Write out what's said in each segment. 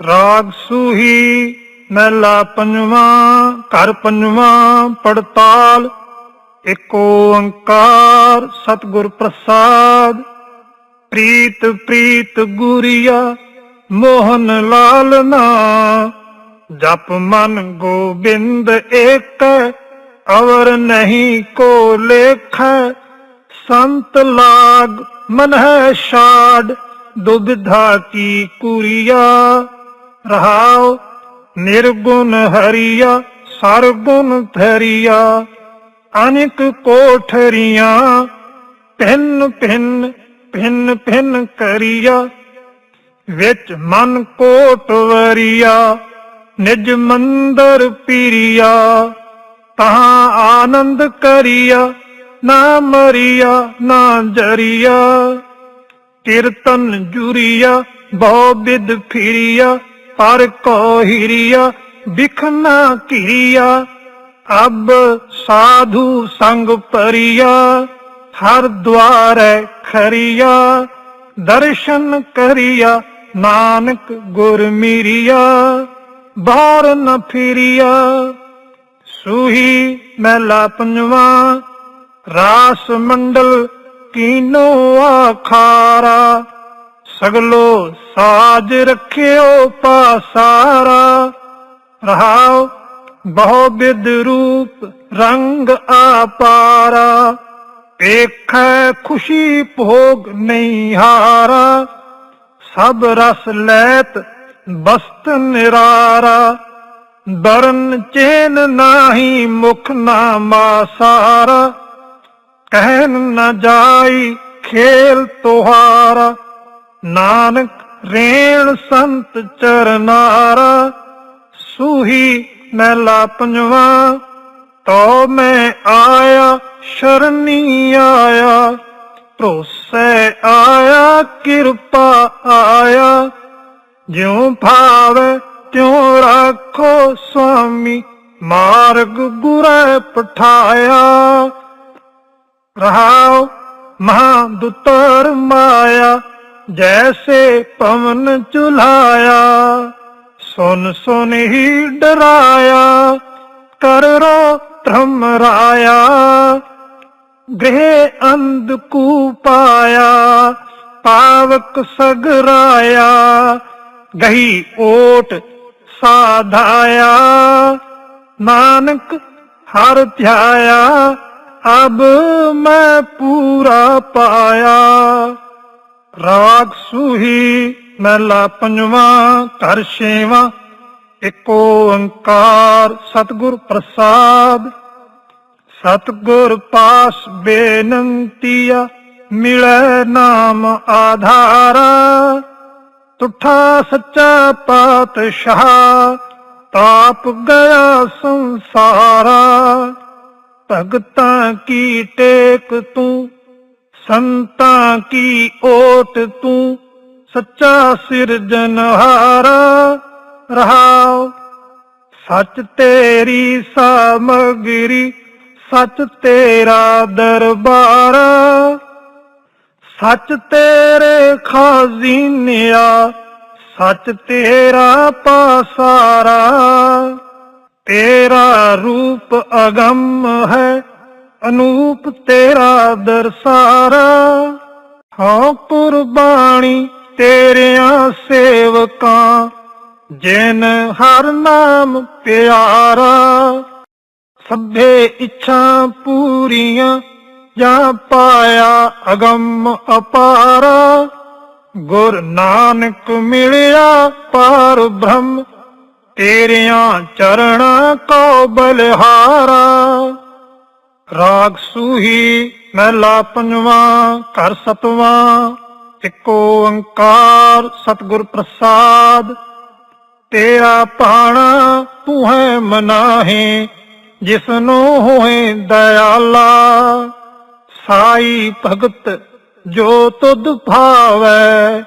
ਰਾਗ ਸੂਹੀ ਮਹਿਲਾ ਪੰਜਵਾਂ, ਘਰ ਪੰਜਵਾਂ, ਪੜਤਾਲ ਏਕ ਓੰਕਾਰ, ਸਤਿਗੁਰ ਪ੍ਰਸਾਦ। ਪ੍ਰੀਤ ਪ੍ਰੀਤ ਗੁਰੀਆ, ਮੋਹਨ ਲਾਲ ਨਾ। ਜਪ ਮਨ ਗੋਬਿੰਦ ਏਕ, ਅਵਰ ਨਹੀਂ ਕੋ ਲੇਖ। ਸੰਤ ਲਾਗ ਮਨ ਹੈ ਛਾੜ, ਦੁਬਿਧਾ ਕੀ ਕੁਰੀਆ। ਰਹਾਉ, ਨਿਰਗੁਣ ਹਰੀਆ, ਸਰਗੁਣ ਧਰੀਆ। ਅਨੇਕ ਕੋਠਰੀਆਂ, ਭਿੰਨ ਭਿੰਨ ਭਿੰਨ ਭਿੰਨ ਕਰੀਆ। ਵਿੱਚ ਮਨ ਕੋਟ ਵਰੀਆ, ਨਿਜ ਮੰਦਰ ਪੀਰੀਆ। ਤਹਾਂ ਆਨੰਦ ਕਰੀਆ, ਨਾ ਮਰੀਆ, ਨਾ ਜਰੀਆ। ਕੀਰਤਨ ਜੁਰੀਆ, ਬਹੁ ਬਿਦ ਫਿਰੀਆ। ਪਰ ਕੋ ਹਿਰੀਆ ਬਿਖਨਾ ਕਿਰੀਆ ਅਬ ਸਾਧੂ ਸੰਗ ਪਰੀਆ, ਹਰ ਦੁਆਰੈ ਖਰੀਆ। ਦਰਸ਼ਨ ਕਰਿਆ, ਨਾਨਕ ਗੁਰ ਮੀਰੀਆ। ਬਾਹਰ ਨ ਫਿਰਿਆ, ਸੂਹੀ ਮਹਿਲਾ ਪੰਜਵਾ। ਰਾਸ ਮੰਡਲ ਕੀਨੋ ਆਖਾਰਾ। ਸਗਲੋ ਸਾਜ ਰਖਿਓ ਪਾਸਾਰਾ ਰਹਾਉ ਬਹੁ ਬਿਦ ਰੂਪ ਰੰਗ ਆਪਾਰਾ। ਵੇਖੈ ਖੁਸ਼ੀ ਭੋਗ ਨਹੀਂ ਹਾਰਾ, ਸਭ ਰਸ ਲੈਤ ਬਸਤ ਨਿਰਾਰਾ। ਦਰਨ ਚੇਨ ਨਾਹੀ ਮੁਖ ਨਾ ਮਾਸਾਰਾ, ਕਹਿਨ ਨਾ ਜਾਈ ਖੇਲ ਤੁਹਾਰਾ। ਨਾਨਕ ਰੇਣ ਸੰਤ ਚਰਨਾਰਾ, ਸੂਹੀ ਮਹਿਲਾ ਪੰਜਵਾ ਤੋ ਮੈਂ ਆਇਆ, ਸ਼ਰਨੀ ਆਇਆ, ਭਰੋਸੇ ਆਇਆ, ਕਿਰਪਾ ਆਇਆ। ਜਿਉ ਭਾਵ, ਤਿਉ ਰੱਖੋ ਸੁਆਮੀ, ਮਾਰਗ ਗੁਰੈ ਪਠਾਇਆ। ਰਹਾਉ ਮਹਾ ਦੁਤਰ ਮਾਇਆ ਜੈਸੇ ਪਵਨ ਚੁਲਾਇਆ ਸੁਨ ਸੁਨ ਹੀ ਡਰਾਇਆ ਕਰ ਰੋ ਧਰਮ ਰਾਇਆ ਗ੍ਰਹਿ ਅੰਧ ਕੂ ਪਾਇਆ ਪਾਵਕ ਸਗਰਾਇਆ ਗਹੀ ਓਟ ਸਾਧਾਇਆ ਨਾਨਕ ਹਰ ਧਿਆਇਆ ਅਬ ਮੈਂ ਪੂਰਾ ਪਾਇਆ ਰਾਗ ਸੂਹੀ ਮਹਿਲਾ ਪੰਜਵਾ, ਘਰ ਛੇਵਾਂ ਏਕ ਓੰਕਾਰ ਸਤਿਗੁਰ ਪ੍ਰਸਾਦ। ਸਤਿਗੁਰ ਪਾਸ ਬੇਨੰਤੀਆ, ਮਿਲੈ ਨਾਮ ਆਧਾਰਾ। ਤੁਠਾ ਸੱਚਾ ਪਾਤਸ਼ਾਹ, ਤਾਪ ਗਿਆ ਸੰਸਾਰਾ। ਭਗਤਾਂ ਕੀ ਟੇਕ ਤੂੰ ਸੰਤਾਂ ਕੀ ਓਟ ਤੂੰ? ਸੱਚਾ ਸਿਰਜਨਹਾਰਾ ਰਹਾਉ ਸੱਚ ਤੇਰੀ ਸਾਮਗਰੀ, ਸੱਚ ਤੇਰਾ ਦਰਬਾਰ। ਸੱਚ ਤੇਰੇ ਖਾਜ਼ੀਨਿਆ, ਸੱਚ ਤੇਰਾ ਪਾਸਾਰਾ। ਤੇਰਾ ਰੂਪ ਅਗੰਮ ਹੈ ਅਨੂਪ ਤੇਰਾ ਦਰਸਾਰਾ, ਹਾਂ ਕੁਰਬਾਨੀ ਤੇਰਿਆਂ ਸੇਵਕਾਂ, ਜਿਨ ਹਰ ਨਾਮ ਪਿਆਰਾ। ਸਭੇ ਇੱਛਾ ਪੂਰੀਆਂ ਜਾਂ ਪਾਇਆ ਅਗੰਮ ਅਪਾਰਾ। ਗੁਰ ਨਾਨਕ ਮਿਲਿਆ ਪਾਰ ਬ੍ਰਹਮ, ਤੇਰਿਆਂ ਚਰਣਾ ਕੋ ਬਲਿਹਾਰਾ। ਰਾਗ ਸੂਹੀ ਮਹਿਲਾ ਪੰਜਵਾ, ਘਰ ਸਤਵਾਂ ਏਕ ਓੰਕਾਰ ਸਤਿਗੁਰ ਪ੍ਰਸਾਦ। ਤੇਰਾ ਪਾਣਾ ਤੂੰ ਹੈ ਮਨਾਹੇ, ਜਿਸਨੂੰ ਹੋਏ ਦਇਆਲਾ। ਸਾਈ ਭਗਤ ਜੋ ਤੁਧ ਭਾਵੈ,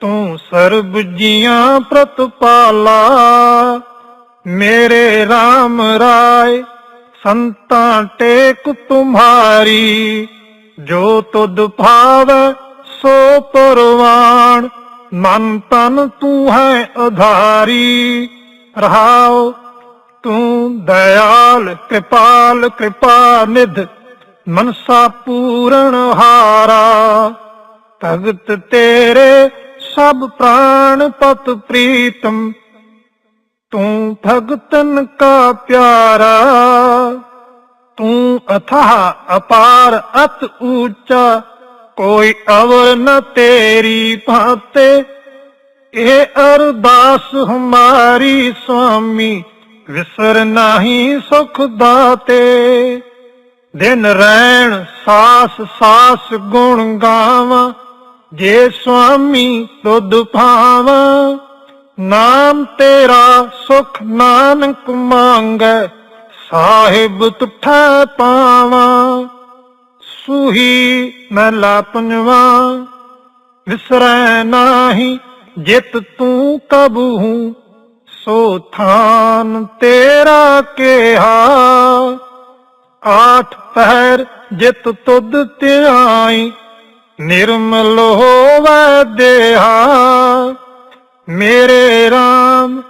ਤੂੰ ਸਰਬ ਜੀਆਂ ਪ੍ਰਤਪਾਲਾ। ਮੇਰੇ RAM ਰਾਏ ਸੰਤਾਂ ਟੇਕ ਤੁਮਾਰੀ, ਜੋ ਤੁਧ ਭਾਵੈ ਸੋ ਪਰਵਾਣ, ਮਨ ਤਨ ਤੂੰ ਹੈ ਆਧਾਰੀ ਰਹਾਉ, ਤੂੰ ਦਇਆਲ, ਕਿਰਪਾਲ, ਕਿਰਪਾ ਨਿਧ, ਮਨਸਾ ਪੂਰਨ ਹਾਰਾ। ਭਗਤ ਤੇਰੇ ਸਭ ਪ੍ਰਾਣ ਪਤ ਪ੍ਰੀਤਮ ਤੂੰ ਭਗਤਨ ਕਾ ਪਿਆਰਾ, ਤੂੰ ਅਥਾਹ ਅਪਾਰ ਅਤ ਊਚਾ, ਕੋਈ ਅਵਰ ਨ ਤੇਰੀ ਭਾਤੇ। ਇਹ ਅਰਦਾਸ ਹਮਾਰੀ ਸੁਆਮੀ, ਵਿਸਰ ਨਹੀਂ ਸੁਖ ਦਾਤੇ। ਦਿਨ ਰਹਿਣ ਸਾਸ ਸਾਸ ਗੁਣ ਗਾਵਾਂ, ਜੇ ਸੁਆਮੀ ਤੁਧ ਭਾਵਾਂ। ਨਾਮ ਤੇਰਾ ਸੁਖ ਨਾਨਕ ਮੰਗੈ, ਸਾਹਿਬ ਤੁਠੈ ਪਾਵਾਂ। ਸੂਹੀ ਮਹਿਲਾ ਪੰਜਵਾ, ਵਿਸਰੈ ਨਾਹੀ, ਜਿਤ ਤੂੰ ਕਬਹੂ। ਸੋ ਥਾਨ ਤੇਰਾ ਕਿਹਾ, ਆਠ ਪਹਿਰ ਜਿਤ ਤੁਧ ਧਿਆਈ, ਨਿਰਮਲ ਹੋਵੈ ਦੇਹਾ। ਮੇਰੇ RAM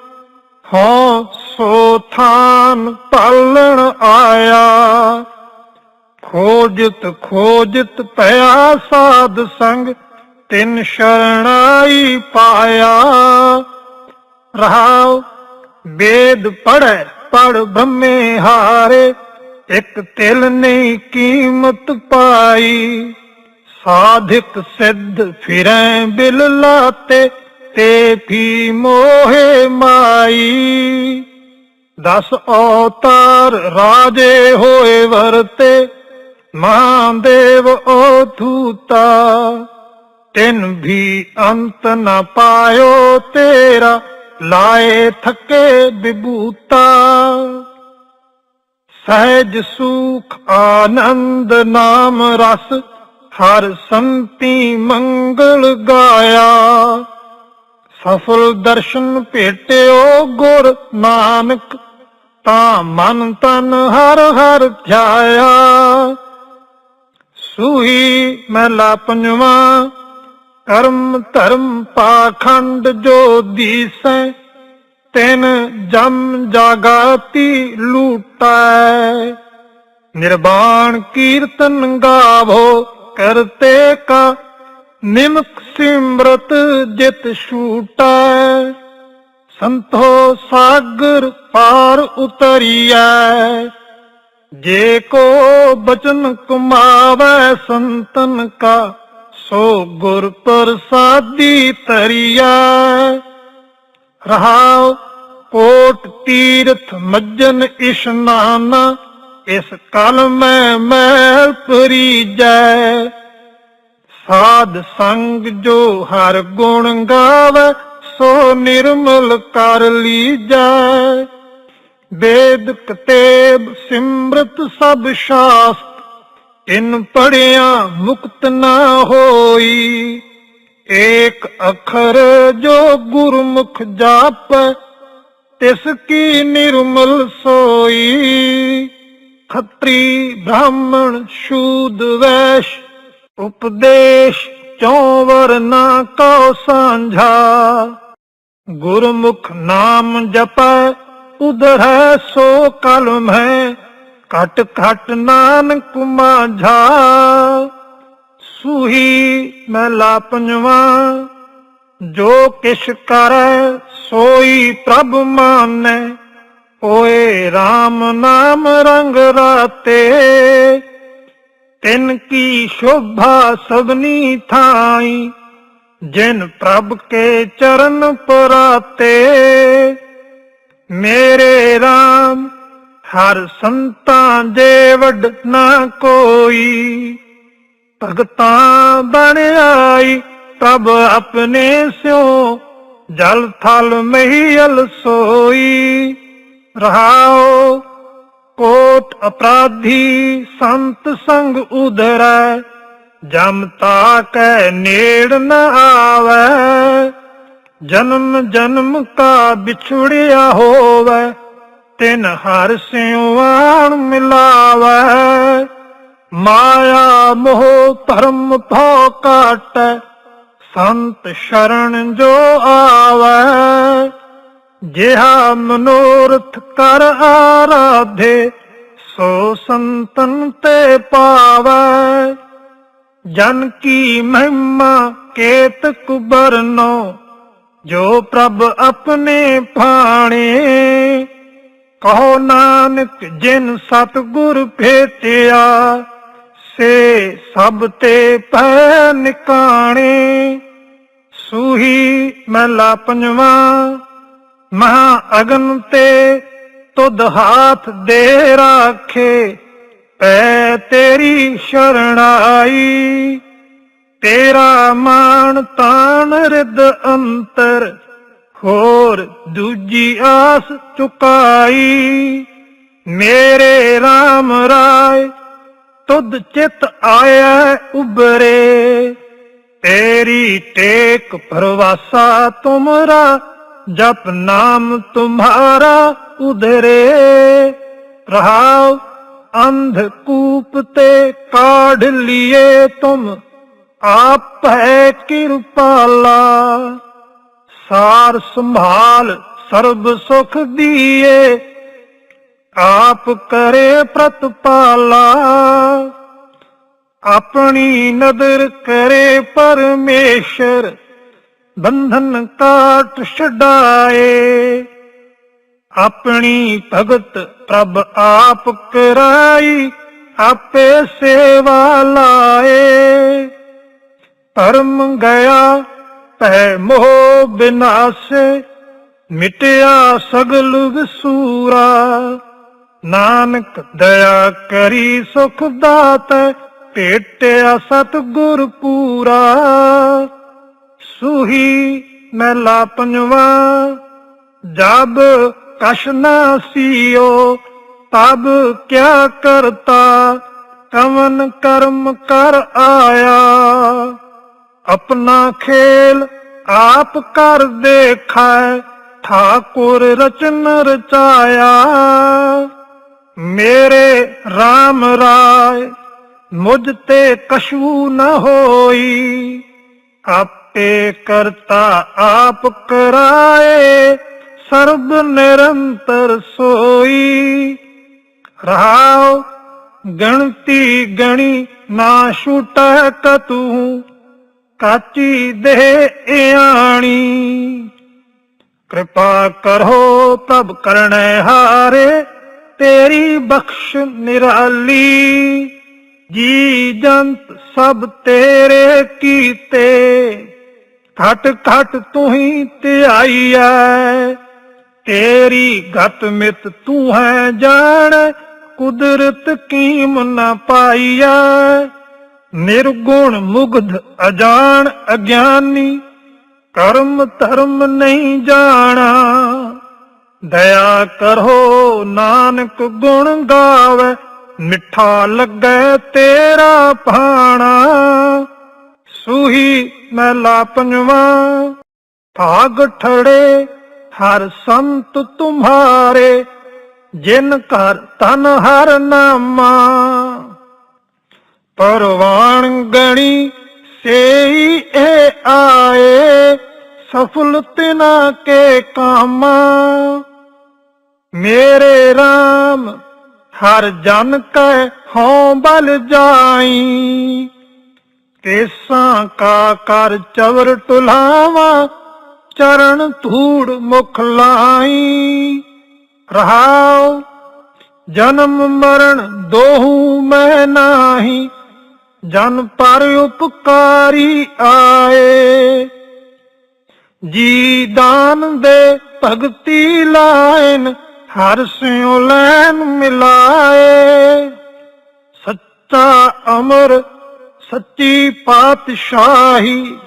ਹੋ ਸੋ ਥਾਨ ਪਾਲਣ ਆਇਆ। ਖੋਜਤ ਖੋਜਤ ਪਿਆ ਸਾਧ ਸੰਗ, ਤਿੰਨ ਸ਼ਰਣਾਈ ਪਾਇਆ। ਰਹਾਉ, ਵੇਦ ਪੜੈ ਪੜ ਬ੍ਰਹਮੇ ਹਾਰੇ, ਇੱਕ ਤਿਲ ਨਹੀਂ ਕੀਮਤ ਪਾਈ। ਸਾਧਿਕ ਸਿੱਧ ਫਿਰੈ ਬਿਲ ਲਾਤੇ ਤੇ ਫੀ ਮੋਹੇ ਮਾਈ। ਦਸ ਔਤਾਰ ਰਾਜੇ ਹੋਏ ਵਰਤੇ, ਮਹਾਦੇਵ ਉਥੂਤਾ ਤਿਨ ਵੀ ਅੰਤ ਨ ਪਾਇਓ ਤੇਰਾ, ਲਾਏ ਥਕੇ ਵਿਭੂਤਾ। ਸਹਿਜ ਸੁਖ ਆਨੰਦ ਨਾਮ ਰਸ, ਹਰ ਸੰਤੀ ਮੰਗਲ ਗਾਇਆ। ਸਫਲ ਦਰਸ਼ਨ ਭੇਟਿਓ ਗੁਰ ਨਾਨਕ, ਤਾਂ ਮਨ ਤਨ ਹਰ ਹਰ ਧਿਆਇਆ। ਸੂਹੀ ਮਹਿਲਾ ਪੰਜਵਾ, ਕਰਮ ਧਰਮ ਪਾਖੰਡ ਜੋ ਦੀਸੈ, ਤਿਨ ਜਮ ਜਾਗਾਤੀ ਲੂਟੈ। ਨਿਰਵਾਣ ਕੀਰਤਨ ਗਾਵੋ, ਕਰਤੇ ਕਾ ਨਿਮਕ ਸਿਮਰਤ ਜਿਤ ਛੂਟੈ, ਸੰਤੋ ਸਾਗਰ ਪਾਰ ਉਤਰੀਐ। ਜੇ ਕੋ ਬਚਨ ਕਮਾਵੈ, ਸੰਤਨ ਕਾ ਸੋ ਗੁਰ ਪ੍ਰਸਾਦੀ ਤਰੀਐ। ਰਹਾਉ ਕੋਟ ਤੀਰਥ ਮੱਜਨ ਇਸ਼ਨਾਨ ਇਸ ਕਲ ਮੈਂ ਮਹਿਲ ਪਰੀਜੈ। ਸਾਧ ਸੰਗ ਜੋ ਹਰ ਗੁਣ ਗਾਵੇ, ਸੋ ਨਿਰਮਲ ਕਰ ਲੀਜੈ। ਵੇਦ ਕਤੇਬ ਸਿਮਰਤ ਸਭ ਸ਼ਾਸਤ, ਇਨ ਪੜਿਆ ਮੁਕਤ ਨਾ ਹੋਈ। ਏਕ ਅਖਰ ਜੋ ਗੁਰਮੁਖ ਜਾਪ, ਤਿਸ ਕੀ ਨਿਰਮਲ ਸੋਈ। ਖੱਤਰੀ ਬ੍ਰਾਹਮਣ ਸ਼ੂਦ ਵੈਸ਼ ਉਪਦੇਸ਼ ਚੌ ਵਰਨਾ ਕੋ ਸਾਂਝਾ। ਗੁਰਮੁਖ ਨਾਮ ਜਪੈ, ਉਧਰੈ ਸੋ ਕਲਮ ਹੈ ਕਟ ਖਟ ਨਾਨਕ ਮਾਝਾ। ਸੂਹੀ ਮਹਿਲਾ ਪੰਜਵਾ, ਜੋ ਕਿਛ ਕਰੈ ਸੋਈ ਪ੍ਰਭ ਮਾਨੈ। ਓਏ RAM ਨਾਮ ਰੰਗ ਰਾਤੇ ਤਿਨ ਕੀ ਸ਼ੋਭਾ ਸਭਨੀ ਥਾਈ, ਜਿਨ ਪ੍ਰਭ ਕੇ ਚਰਨ ਪਰਾਤੇ। ਮੇਰੇ RAM ਹਰ ਸੰਤਾਂ ਦੇ ਵੱਡ ਨਾ ਕੋਈ, ਭਗਤਾਂ ਬਣ ਆਈ, ਪ੍ਰਭ ਆਪਣੇ ਸਿਓ ਜਲ ਥਲ ਮਹੀਲ ਸੋਈ। ਰਹਾਓ ਕੋਟ ਅਪਰਾਧੀ ਸੰਤ ਸੰਗ ਉਧਰੈ ਜਮਤਾ ਤਾਕੈ ਨੇੜ ਨ ਆਵੈ। ਜਨਮ ਜਨਮ ਕਾ ਵਿਛੜਿਆ ਹੋਵੈ, ਤਿਨ ਹਰ ਸਿਉਆਣ ਮਿਲਾਵੈ। ਮਾਇਆ ਮੋਹ ਧਰਮ ਭੋ ਕਾਟੈ ਸੰਤ ਸ਼ਰਨ ਜੋ ਆਵੈ। ਜਿਹਾ ਮਨੋਰਥ ਕਰ ਆਰਾਧੇ, ਸੋ ਸੰਤਨ ਤੇ ਪਾਵੈ। ਜਨ ਕੀ ਮਹਿਮਾ ਕੇਤ ਕੁਬਰਨੋ, ਜੋ ਪ੍ਰਭ ਆਪਣੇ ਭਾਣੇ। ਕਹੋ ਨਾਨਕ, ਜਿਨ ਸਤਿਗੁਰ ਭੇਟਿਆ, ਸੇ ਸਭ ਤੇ ਪੈ ਨਿਕਾਣੇ। ਸੂਹੀ ਮਹਿਲਾ ਪੰਜਵਾ ਮਹਾ ਅਗਨ ਤੇ ਤੁਧ ਹਾਥ ਦੇ ਰਾਖੇ, ਪੈ ਤੇਰੀ ਸ਼ਰਣਾਈ। ਤੇਰਾ ਮਾਨ ਤਾਨ ਰਿਦ ਅੰਤਰ, ਹੋਰ ਦੂਜੀ ਆਸ ਚੁਕਾਈ। ਮੇਰੇ RAM ਰਾਏ, ਤੁਧ ਚਿਤ ਆਇਆ ਉਬਰੇ ਤੇਰੀ ਟੇਕ ਪਰਵਾਸਾ ਤੁਮਰਾ ਜਪ ਨਾਮ ਤੁਮਹਾਰਾ ਉਧਰੇ। ਰਹਾਉ ਅੰਧ ਕੂਪ ਤੇ ਕਾਢ ਲਿਏ ਤੁਮ। ਆਪ ਹੈ ਕਿਰਪਾਲਾ। ਸਾਰ ਸੰਭਾਲ ਸਰਬ ਸੁਖ ਦੀਏ। ਆਪ ਕਰੇ ਪ੍ਰਤਪਾਲਾ। ਆਪਣੀ ਨਦਰ ਕਰੇ ਪਰਮੇਸ਼ਰ। ਬੰਧਨ ਕਾਟ ਛਡਾਏ। ਆਪਣੀ ਭਗਤ ਪ੍ਰਭ ਆਪ ਕਰਾਈ, ਆਪੇ ਸੇਵਾ ਲਾਏ। ਧਰਮ ਗਿਆ ਭੈ ਮੋਹ ਬਿਨਾਸੇ, ਮਿਟਿਆ ਸਗਲ ਵਿਸੂਰਾ। ਨਾਨਕ ਦਇਆ ਕਰੀ ਸੁਖ ਦਾਤ, ਭੇਟਿਆ ਸਤਿਗੁਰ ਪੂਰਾ। ਸੂਹੀ ਮਹਿਲਾ ਪੰਜਵਾ, ਜਬ ਕਛ ਨਾ ਸੀਓ, ਤਬ ਕਿਆ ਕਰਤਾ, ਕਵਨ ਕਰਮ ਕਰ ਆਇਆ। ਆਪਣਾ ਖੇਲ ਆਪ ਕਰ ਦੇਖੈ, ਠਾਕੁਰ ਰਚਨ ਰਚਾਇਆ। ਮੇਰੇ RAM ਰਾਏ, ਮੁਝ ਤੇ ਕਸ਼ੂ ਨ ਹੋਈ, ਆਪ ਕਰਤਾ, ਆਪ ਕਰਾਏ, ਸਰਬ ਨਿਰੰਤਰ ਸੋਈ। ਰਹਾਉ, ਗਣਤੀ ਗਣੀ, ਨਾ ਛੁਟੈ ਕਤੂ, ਕਾਚੀ ਦੇ ਇਆਣੀ। ਕਿਰਪਾ ਕਰੋ ਪ੍ਰਭ ਕਰਨੈ ਹਾਰੇ, ਤੇਰੀ ਬਖਸ਼ ਨਿਰਾਲੀ। ਜੀ ਜੰਤ ਸਭ ਤੇਰੇ ਕੀਤੇ। ਘਟ ਘਟ ਤੂੰ ਹੀ ਧਿਆਈਐ ਤੇਰੀ ਗਤ ਮਿਤ ਤੂੰ ਹੈ ਜਾਣ, ਕੁਦਰਤ ਕੀਮ ਨਾ ਪਾਈਐ ਨਿਰਗੁਣ ਮੁਗਧ ਅਜਾਣ ਅਗਿਆਨੀ, ਕਰਮ ਧਰਮ ਨਹੀਂ ਜਾਣਾ। ਦਇਆ ਕਰੋ ਨਾਨਕ ਗੁਣ ਗਾਵੇ, ਮਿੱਠਾ ਲੱਗੇ ਤੇਰਾ ਭਾਣਾ। ਸੂਹੀ ਮਹਿਲਾ ਪੰਜਵਾ। ਭਾਗ ਠੜੇ, ਹਰ ਸੰਤ ਤੁਮਹਾਰੇ ਜਿਨ ਕਰ ਤਨ ਹਰ ਨਾਮਾ। ਪਰਵਾਨ ਗਣੀ ਸੇਈ ਏ ਆਏ, ਸਫਲ ਤਿਨਾ ਕੇ ਕਾਮਾ। ਮੇਰੇ RAM ਹਰ ਜਨ ਕੈ ਹਉ ਬਲ ਜਾਈ। ਕੇਸਾਂ ਕਾ ਕਰ ਚਵਰ ਟੁਲਾਵਾ, ਚਰਨ ਧੂੜ ਮੁਖ ਲਾਈ ਰਹਾਉ, ਜਨਮ ਮਰਨ ਦੋਹੂ ਮੈਂ ਨਾਹੀ, ਜਨ ਪਰ ਉਪਕਾਰੀ ਆਏ। ਜੀ ਦਾਨ ਦੇ ਭਗਤੀ ਲਾਇਨ, ਹਰ ਸਿਉ ਲੈਨ ਮਿਲਾਏ। ਸੱਚਾ ਅਮਰ ਸੱਚੀ ਪਾਤਸ਼ਾਹੀ,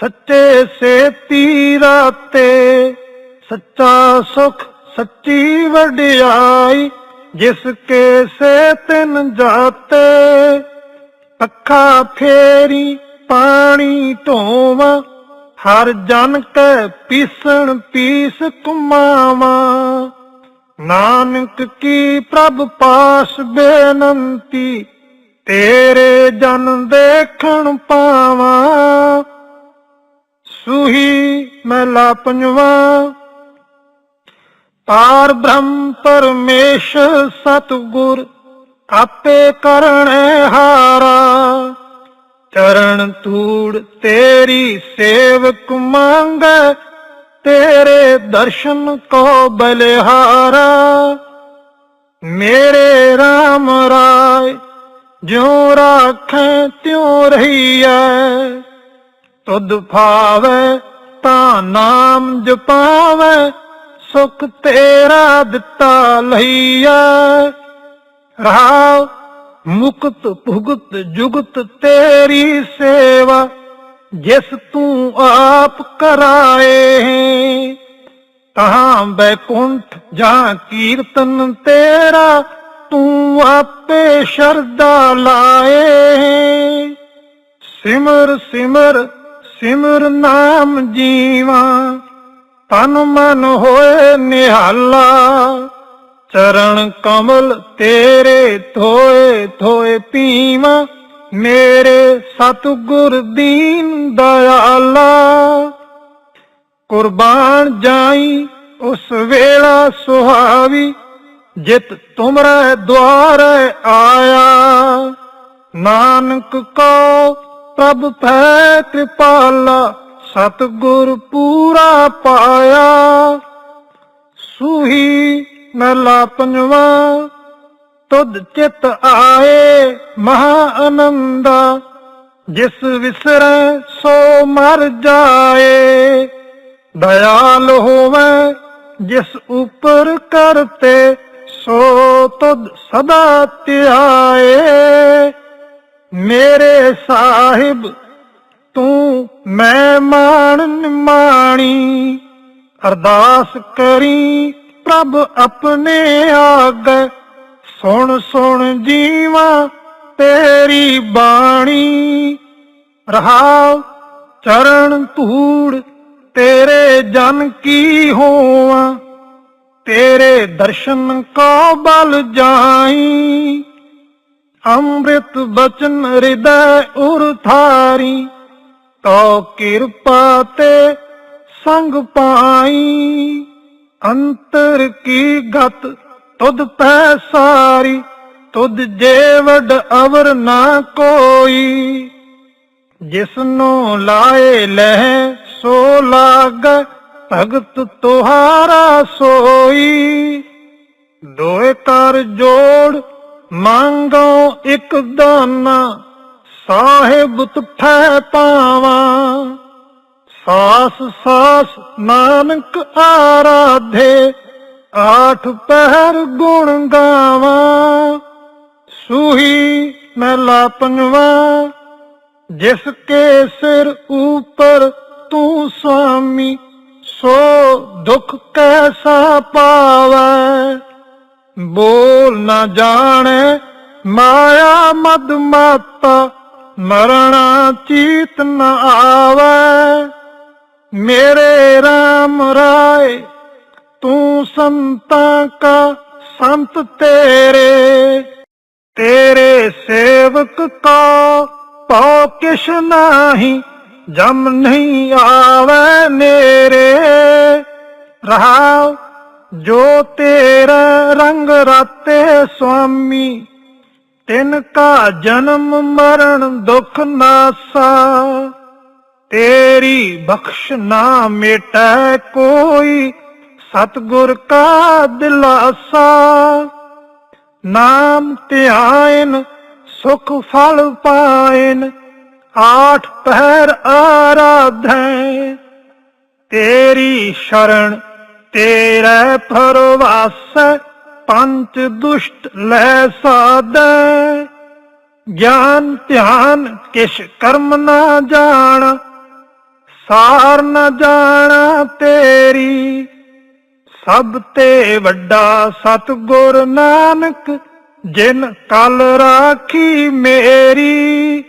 ਸੱਚੇ ਸੇ ਤੀਰਾਤੇ, ਸੱਚਾ ਸੁਖ, ਸੱਚੀ ਵਡਿਆਈ, ਜਿਸ ਕੇ ਸੇ ਤਿਨ ਜਾਤੇ। ਪੱਖਾ ਫੇਰੀ, ਪਾਣੀ ਢੋਵਾ ਹਰ ਜਨ ਕੈ ਪੀਸਣ ਪੀਸ ਕੁਮਾਵਾ ਨਾਨਕ ਕੀ ਪ੍ਰਭ ਪਾਸ ਬੇਨੰਤੀ ਤੇਰੇ ਜਨ ਦੇਖਣ ਪਾਵਾਂ। ਸੂਹੀ ਮਹਿਲਾ ਪੰਜਵਾ। ਪਾਰ ਬ੍ਰਹਮ ਪਰਮੇਸ਼ ਸਤਗੁਰ ਆਪੇ ਕਰਣੈ ਹਾਰਾ। ਚਰਨ ਧੂੜ ਤੇਰੀ ਸੇਵਕ ਮੰਗੈ, ਤੇਰੇ ਦਰਸ਼ਨ ਕੋ ਬਲਿਹਾਰਾ। ਮੇਰੇ RAM ਰਾਏ ਜਿਉ ਰਾਖੈ ਤਿਉ ਰਹੀਐ, ਤੁਧ ਭਾਵੈ ਤਾਂ ਨਾਮ ਜਪਾਵੈ, ਸੁਖ ਤੇਰਾ ਦਿੱਤਾ ਲਈਐ। ਰਹਾਉ, ਮੁਕਤ ਭੁਗਤ ਜੁਗਤ ਤੇਰੀ ਸੇਵਾ, ਜਿਸ ਤੂੰ ਆਪ ਕਰਾਏ ਤਹਾਂ ਬੈਕੁੰਠ ਜਾਂ ਕੀਰਤਨ ਤੇਰਾ ਤੂੰ ਆਪੇ ਸ਼ਰਦਾ ਲਾਏ। ਸਿਮਰ ਸਿਮਰ ਸਿਮਰ ਨਾਮ ਜੀਵਾ। ਤਨ ਮਨ ਹੋਏ ਨਿਹਾਲਾ। ਚਰਨ ਕਮਲ ਤੇਰੇ ਧੋਏ ਧੋਏ ਪੀਵਾ। ਮੇਰੇ ਸਤਿਗੁਰ ਦੀਨ ਦਇਆਲਾ। ਕੁਰਬਾਨ ਜਾਈ, ਉਸ ਵੇਲਾ ਸੁਹਾਵੀ। ਜਿਤ ਤੁਮਰੇ ਦੁਆਰੇ ਆਇਆ, ਨਾਨਕ ਕੋ ਪ੍ਰਭ ਪੈ ਕਿਰਪਾਲਾ ਸਤਿਗੁਰ ਪੂਰਾ ਪਾਇਆ। ਸੂਹੀ ਮਹਿਲਾ ਪੰਜਵਾ, ਤੁਧ ਚਿਤ ਆਏ ਮਹਾ ਆਨੰਦਾ, ਜਿਸ ਵਿਸਰੈ ਸੋ ਮਰ ਜਾਏ। ਦਇਆਲ ਹੋਵੇ ਜਿਸ ਉਪਰ ਕਰਤੇ ਸੋ ਤੁਧ ਸਦਾ ਧਿਆਏ। ਮੇਰੇ ਸਾਹਿਬ, ਤੂੰ ਮੈਂ ਮਾਣ ਨਿਮਾਣੀ। ਅਰਦਾਸ ਕਰੀ ਪ੍ਰਭ ਆਪਣੇ ਆਗੇ। ਸੁਣ ਸੁਣ ਜੀਵਾ ਤੇਰੀ ਬਾਣੀ। ਰਹਾਉ ਚਰਨ ਧੂੜ ਤੇਰੇ ਜਨ ਕੀ ਹੋਵਾਂ। ਤੇਰੇ ਦਰਸ਼ਨ ਕੋ ਬਲ ਜਾਈ। ਅੰਮ੍ਰਿਤ ਬਚਨ ਹਿਰਦੈ ਉਰ ਤੋ ਕਿਰਪਾ ਤੇ ਸੰਗ ਪਾਈ। ਅੰਤਰ ਕੀ ਗਤ ਤੁਧ ਪੈ ਸਾਰੀ, ਤੁਧ ਜੇ ਅਵਰ ਨਾ ਕੋਈ। ਜਿਸ ਲਾਏ ਲਹਿ ਸੋ ਲਾਗ ਭਗਤ ਤੁਹਾਰਾ ਸੋਈ। ਦੋਏ ਕਰ ਜੋੜ, ਮੰਗੋ ਇੱਕ ਦਾਨਾ। ਸਾਹਿਬ ਤੁਠੈ ਪਾਵਾਂ। ਸਾਸ ਸਾਸ ਨਾਨਕ ਆਰਾਧੇ। ਆਠ ਪਹਿਰ ਗੁਣ ਗਾਵਾਂ। ਸੂਹੀ ਮਹਿਲਾ ਪੰਜਵਾ। ਜਿਸ ਕੇ ਸਿਰ ਉਪਰ ਤੂੰ ਸੁਆਮੀ ਸੋ ਦੁੱਖ ਕੈਸਾ ਪਾਵੈ? ਬੋਲ ਨਾ ਜਾਣੇ, ਮਾਇਆ ਮਦ ਮਾਤਾ, ਮਰਣਾ ਚੀਤ ਨ ਆਵੈ। ਮੇਰੇ RAM ਰਾਏ, ਤੂੰ ਸੰਤਾਂ ਕਾ ਸੰਤ ਤੇਰੇ। ਤੇਰੇ ਸੇਵਕ ਕਾ ਪਉ ਕਿਛ ਨਾਹੀ ਜਮ ਨਹੀਂ ਆਵੇ ਨੇਰੇ ਰਹਾਉ ਜੋ ਤੇਰਾ ਰੰਗ ਰਾਤੇ ਸੁਆਮੀ, ਤਿਨ ਕਾ ਜਨਮ ਮਰਨ ਦੁਖ ਨਾਸਾ ਤੇਰੀ ਬਖਸ਼ ਨਾ ਮਿਟੈ ਕੋਈ, ਸਤਗੁਰ ਕਾ ਦਿਲਾਸਾ। ਨਾਮ ਧਿਆਇਨ, ਸੁਖ ਫਲ ਪਾਇਨ ਆਠ ਪਹਿਰ ਆਰਾਧੈ, ਤੇਰੀ ਸ਼ਰਣ ਤੇਰੇ ਫਰਵਾਸੈ ਪੰਚ ਦੁਸ਼ਟ ਲੈ ਸਾਧੈ। ਗਿਆਨ ਧਿਆਨ ਕਿਛ ਕਰਮ ਨਾ ਜਾਣ, ਸਾਰ ਨਾ ਜਾਣਾ ਤੇਰੀ। ਸਭ ਤੇ ਵੱਡਾ ਸਤਗੁਰ ਨਾਨਕ, ਜਿਨ ਕਲ ਰਾਖੀ ਮੇਰੀ।